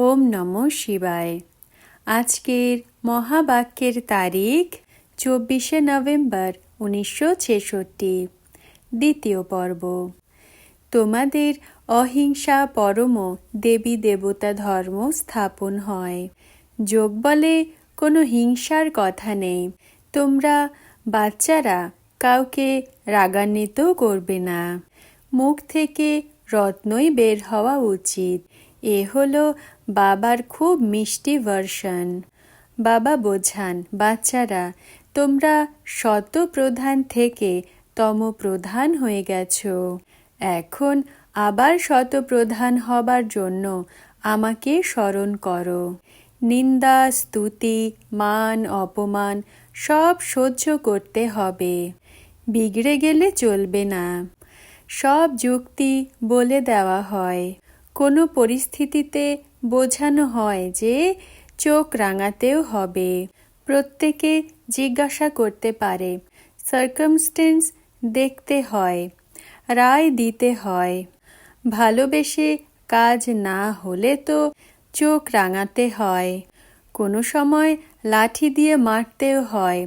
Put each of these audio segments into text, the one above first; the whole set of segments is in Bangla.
ওম নম শিবায়। আজকের মহাবাক্যের তারিখ চব্বিশে নভেম্বর উনিশশো ছেষট্টি, দ্বিতীয় পর্ব। তোমাদের অহিংসা পরম দেবী দেবতা ধর্ম স্থাপন হয়। যোগ বলে কোনো হিংসার কথা নেই। তোমরা বাচ্চারা কাউকে রাগান্বিত করবে না। মুখ থেকে রত্নই বের হওয়া উচিত। এ হলো বাবার খুব মিষ্টি ভার্সন। বাবা বোঝান, বাচ্চারা, তোমরা শত প্রধান থেকে তম প্রধান হয়ে গেছ। এখন আবার শত প্রধান হবার জন্য আমাকে স্মরণ করো। নিন্দা, স্তুতি, মান, অপমান সব সহ্য করতে হবে। বিগড়ে গেলে চলবে না। সব যুক্তি বলে দেওয়া হয়। কোনো পরিস্থিতিতে বোঝানো হয় যে চোখ রাঙাতেও হবে। প্রত্যেকে জিজ্ঞাসা করতে পারে সার্কামস্টেন্স দেখতে হয়, রায় দিতে হয়। ভালোবেসে কাজ না হলে তো চোখ রাঙাতে হয়। কোনো সময় লাঠি দিয়ে মারতেও হয়।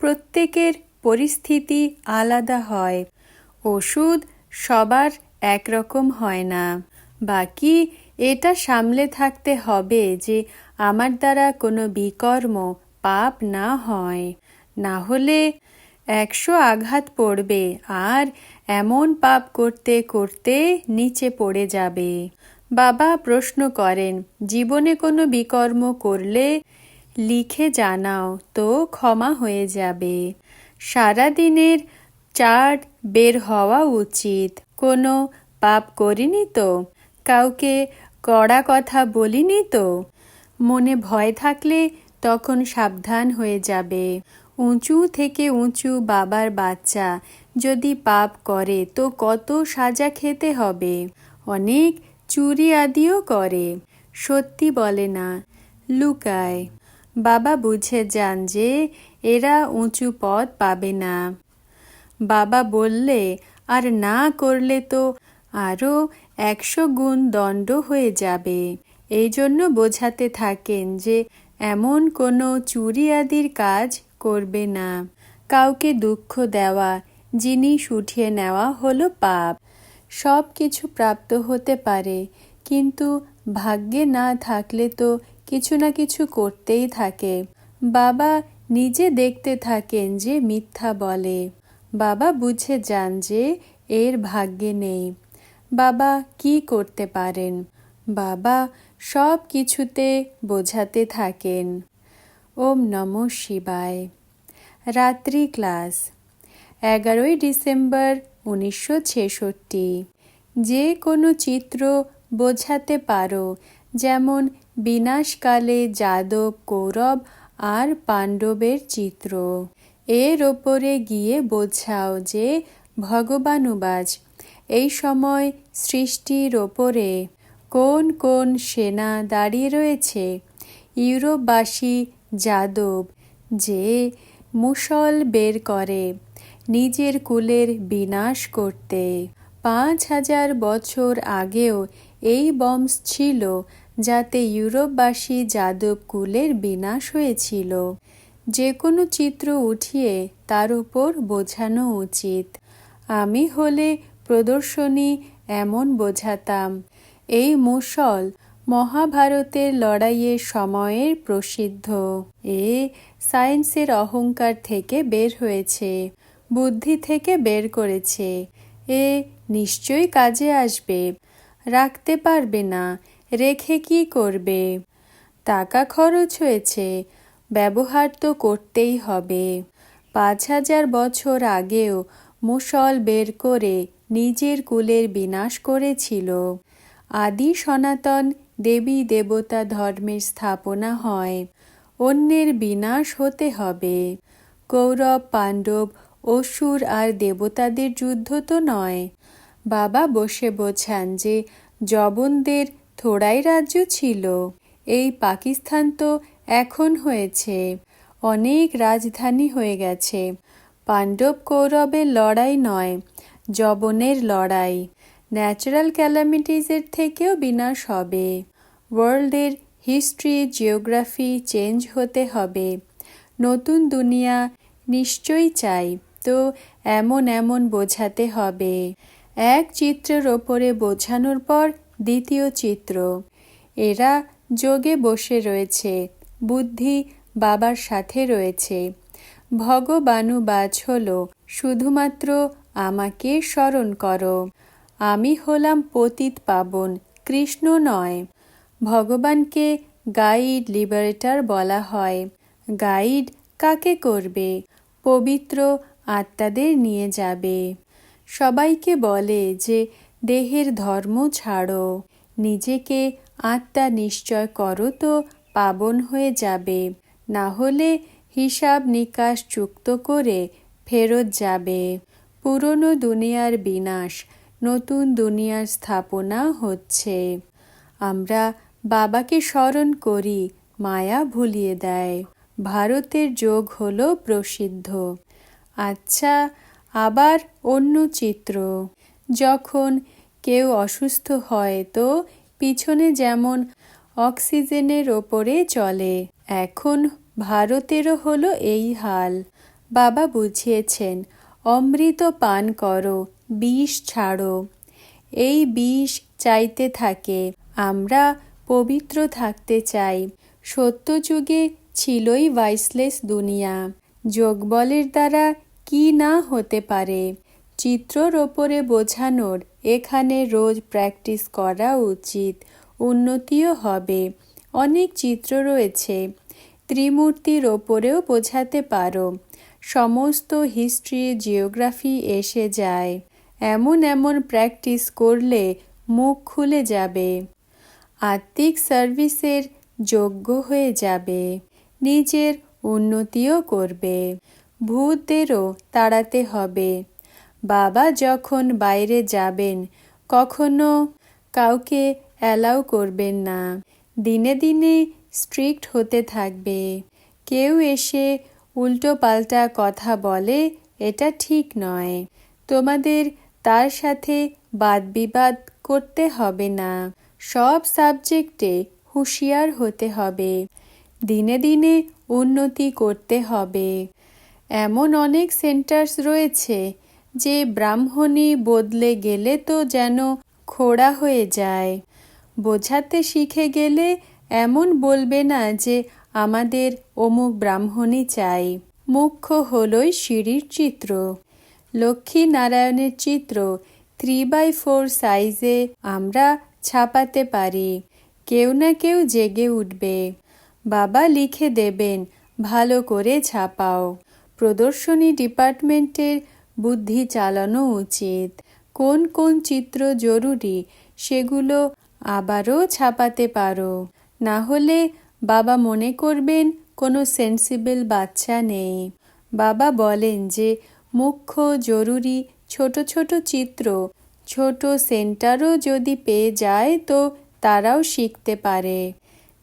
প্রত্যেকের পরিস্থিতি আলাদা হয়। ওষুধ সবার একরকম হয় না। বাকি এটা সামলে থাকতে হবে যে আমার দ্বারা কোনো বিকর্ম পাপ না হয়। না হলে একশো আঘাত পড়বে আর এমন পাপ করতে করতে নিচে পড়ে যাবে। বাবা প্রশ্ন করেন, জীবনে কোনো বিকর্ম করলে লিখে জানাও তো ক্ষমা হয়ে যাবে। সারা দিনের চার্ট বের হওয়া উচিত। কোনো পাপ করিনি তো? কাউকে কড়া কথা বলিনি তো। মনে ভয় থাকলে তখন সাবধান হয়ে যাবে। উঁচু থেকে উঁচু বাবার বাচ্চা, যদি পাপ করে তো কত সাজা খেতে হবে। অনেক চুরি আদিও করে। সত্যি বলে না, লুকায়। বাবা বুঝে যান যে এরা উঁচু পদ পাবে না। বাবা বললে, আর না করলে তো আরও একশো গুণ দণ্ড হয়ে যাবে। এই জন্য বোঝাতে থাকেন যে, এমন কোনো চুরি আদির কাজ করবে না। কাউকে দুঃখ দেওয়া জিনিস উঠিয়ে নেওয়া হলো পাপ। সব কিছু প্রাপ্ত হতে পারে, কিন্তু ভাগ্যে না থাকলে তো কিছু না কিছু করতেই থাকে। বাবা নিজে দেখতে থাকেন যে মিথ্যা বলে। বাবা বুঝে যান যে এর ভাগ্যে নেই। বাবা কি করতে পারেন? বাবা সব কিছুতে বোঝাতে থাকেন। ওম নম শিবায়। রাত্রি ক্লাস। এগারোই ডিসেম্বর উনিশশো ছেষট্টি। যে কোনো চিত্র বোঝাতে পারো, যেমন বিনাশকালে যাদব, কৌরব আর পাণ্ডবের চিত্র। এর ওপরে গিয়ে বোঝাও যে ভগবানুবাজ এই সময় সৃষ্টির ওপরে কোন কোন সেনা দাঁড়িয়ে রয়েছে? ইউরোপবাসী যাদব যে মুসল বের করে, নিজের কুলের বিনাশ করতে। পাঁচ হাজার বছর আগেও এই বম্স ছিল যাতে ইউরোপবাসী যাদব কুলের বিনাশ হয়েছিল। যে কোনো চিত্র উঠিয়ে তার উপর বোঝানো উচিত। আমি হলে প্রদর্শনী এমন বোঝাতাম, এই মুসল মহাভারতের লড়াইয়ের সময়ের প্রসিদ্ধ। এ সায়েন্সের অহংকার থেকে বের হয়েছে, বুদ্ধি থেকে বের করেছে। এ নিশ্চয়ই কাজে আসবে, রাখতে পারবে না, রেখে কি করবে? টাকা খরচ হয়েছে, ব্যবহার তো করতেই হবে। পাঁচ হাজার বছর আগেও মুসল বের করে নিজের কুলের বিনাশ করেছিল। আদি সনাতন দেবী দেবতা ধর্মের স্থাপনা হয়। অন্যের বিনাশ হতে হবে। কৌরব, পাণ্ডব, অসুর আর দেবতাদের যুদ্ধ তো নয়। বাবা বসে বোঝান যে জবনদের থোড়াই রাজ্য ছিল। এই পাকিস্তান তো এখন হয়েছে। অনেক রাজধানী হয়ে গেছে। পাণ্ডব কৌরবের লড়াই নয় জবনের লড়াই। ন্যাচারাল ক্যালামিটিসের থেকেও বিনাশ হবে। ওয়ার্ল্ডের হিস্ট্রি, জিওগ্রাফি চেঞ্জ হতে হবে। নতুন দুনিয়া নিশ্চয়ই চাই, তো এমন এমন বোঝাতে হবে। এক চিত্রের ওপরে বোঝানোর পর দ্বিতীয় চিত্র। এরা যোগে বসে রয়েছে, বুদ্ধি বাবার সাথে রয়েছে। ভগবানুবাজ হল, শুধুমাত্র আমাকে স্মরণ করো। আমি হলাম পতিত পাবন, কৃষ্ণ নয়। ভগবানকে গাইড লিবারেটার বলা হয়। গাইড কাকে করবে? পবিত্র আত্মাদের নিয়ে যাবে। সবাইকে বলে যে, দেহের ধর্ম ছাড়ো। নিজেকে আত্মা নিশ্চয় করো তো পাবন হয়ে যাবে। না হলে হিসাব নিকাশ চুক্ত করে ফেরত যাবে। পুরনো দুনিয়ার বিনাশ, নতুন দুনিয়ার স্থাপনা হচ্ছে। আমরা বাবাকে স্মরণ করি, মায়া ভুলিয়ে দেয়। ভারতের যোগ হল প্রসিদ্ধ। আচ্ছা আবার অন্য চিত্র। যখন কেউ অসুস্থ হয় তো পিছনে যেমন অক্সিজেনের ওপরে চলে, এখন ভারতেরও হলো এই হাল। বাবা বুঝিয়েছেন অমৃত পান করো, বিষ ছাড়ো। এই বিষ চাইতে থাকে, আমরা পবিত্র থাকতে চাই। সত্যযুগে ছিলই ভাইসলেস দুনিয়া। যোগবলের দ্বারা কি না হতে পারে? চিত্রর ওপরে বোঝানোর এখানে রোজ প্র্যাকটিস করা উচিত, উন্নতিও হবে। অনেক চিত্র রয়েছে, ত্রিমূর্তির ওপরেও বোঝাতে পারো। সমস্ত হিস্ট্রি জিওগ্রাফি এসে যায়। এমন এমন প্র্যাকটিস করলে মুখ খুলে যাবে। আত্মিক সার্ভিসের যোগ্য হয়ে যাবে। নিজের উন্নতিও করবে। ভূতদেরও তাড়াতে হবে। বাবা যখন বাইরে যাবেন, কখনো কাউকে অ্যালাউ করবেন না। দিনে দিনে স্ট্রিক্ট হতে থাকবে। কেউ এসে উল্টো পাল্টা কথা বলে, এটা ঠিক নয়। তোমাদের তার সাথে বাদ বিবাদ করতে হবে না। সব সাবজেক্টে হুঁশিয়ার হতে হবে। দিনে দিনে উন্নতি করতে হবে। এমন অনেক সেন্টার্স রয়েছে যে ব্রাহ্মণী বদলে গেলে তো যেন খোড়া হয়ে যায়। বোঝাতে শিখে গেলে এমন বলবে না যে আমাদের অমুক ব্রাহ্মণী চাই। মুখ্য হলই সিঁড়ির চিত্র। লক্ষ্মী নারায়ণের চিত্র থ্রি বাই ফোর সাইজে আমরা ছাপাতে পারি। কেউ না কেউ জেগে উঠবে। বাবা লিখে দেবেন, ভালো করে ছাপাও। প্রদর্শনী ডিপার্টমেন্টের বুদ্ধি চালানো উচিত। কোন কোন চিত্র জরুরি সেগুলো আবারও ছাপাতে পারো। না হলে বাবা মনে করবেন কোনো সেন্সিবল বাচ্চা নেই। বাবা বলেন যে, মুখ্য, জরুরি, ছোট ছোট চিত্র, ছোট সেন্টারও যদি পেয়ে যায় তো তারাও শিখতে পারে।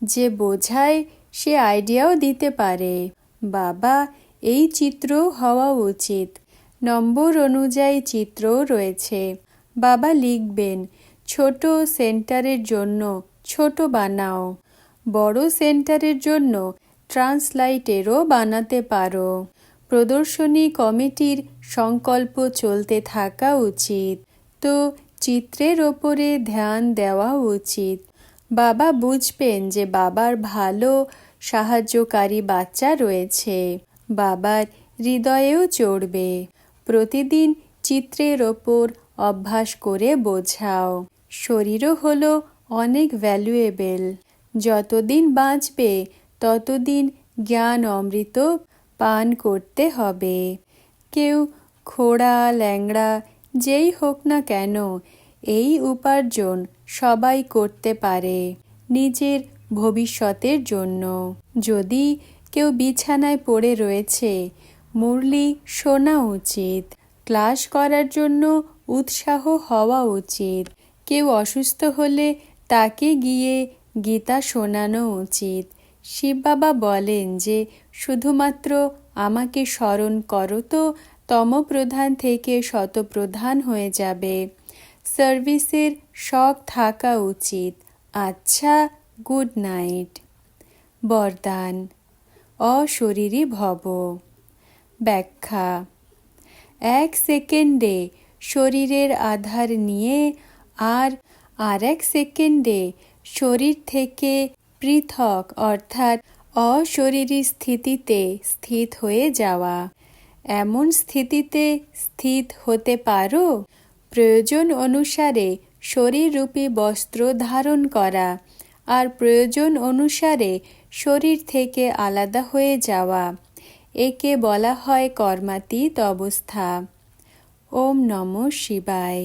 যে বোঝায়, সে আইডিয়াও দিতে পারে। বাবা, এই চিত্র হওয়া উচিত। নম্বর অনুযায়ী চিত্রও রয়েছে। বাবা লিখবেন, ছোট সেন্টারের জন্য ছোট বানাও। বড় সেন্টারের জন্য ট্রান্সলাইটেরও বানাতে পারো। প্রদর্শনী কমিটির সংকল্প চলতে থাকা উচিত। তো, চিত্রের ওপরে ধ্যান দেওয়া উচিত। বাবা বুঝবেন যে বাবার ভালো, সাহায্যকারী বাচ্চা রয়েছে। বাবার হৃদয়েও চড়বে। প্রতিদিন চিত্রের ওপর অভ্যাস করে বোঝাও। শরীরও হলো অনেক ভ্যালুয়েবেল যতদিন বাঁচবে, ততদিন জ্ঞান অমৃত পান করতে হবে। কেউ খোড়া, ল্যাংড়া, যেই হোক না কেন, এই উপার্জন সবাই করতে পারে নিজের ভবিষ্যতের জন্য। যদি কেউ বিছানায় পড়ে রয়েছে, মুরলি শোনা উচিত। ক্লাস করার জন্য উৎসাহ হওয়া উচিত। কেউ অসুস্থ হলে তাকে গিয়ে গীতা শোনানো উচিত। শিব বাবা বলেন যে, শুধুমাত্র আমাকে স্মরণ করো তো, তমপ্রধান থেকে শতপ্রধান হয়ে যাবে। সার্ভিসের শখ থাকা উচিত। আচ্ছা গুড নাইট। বরদান। অশরীরী ভব। ব্যাখ্যা। এক সেকেন্ডে শরীরের আধার নিয়ে আর আর এক সেকেন্ডে শরীর থেকে পৃথক, অর্থাৎ অশরীরী স্থিতিতে স্থিত হয়ে যাওয়া। এমন স্থিতিতে স্থিত হতে পারো? প্রয়োজন অনুসারে শরীররূপী বস্ত্র ধারণ করা আর প্রয়োজন অনুসারে শরীর থেকে আলাদা হয়ে যাওয়া, একে বলা হয় কর্মাতীত অবস্থা। ওম নম শিবায়।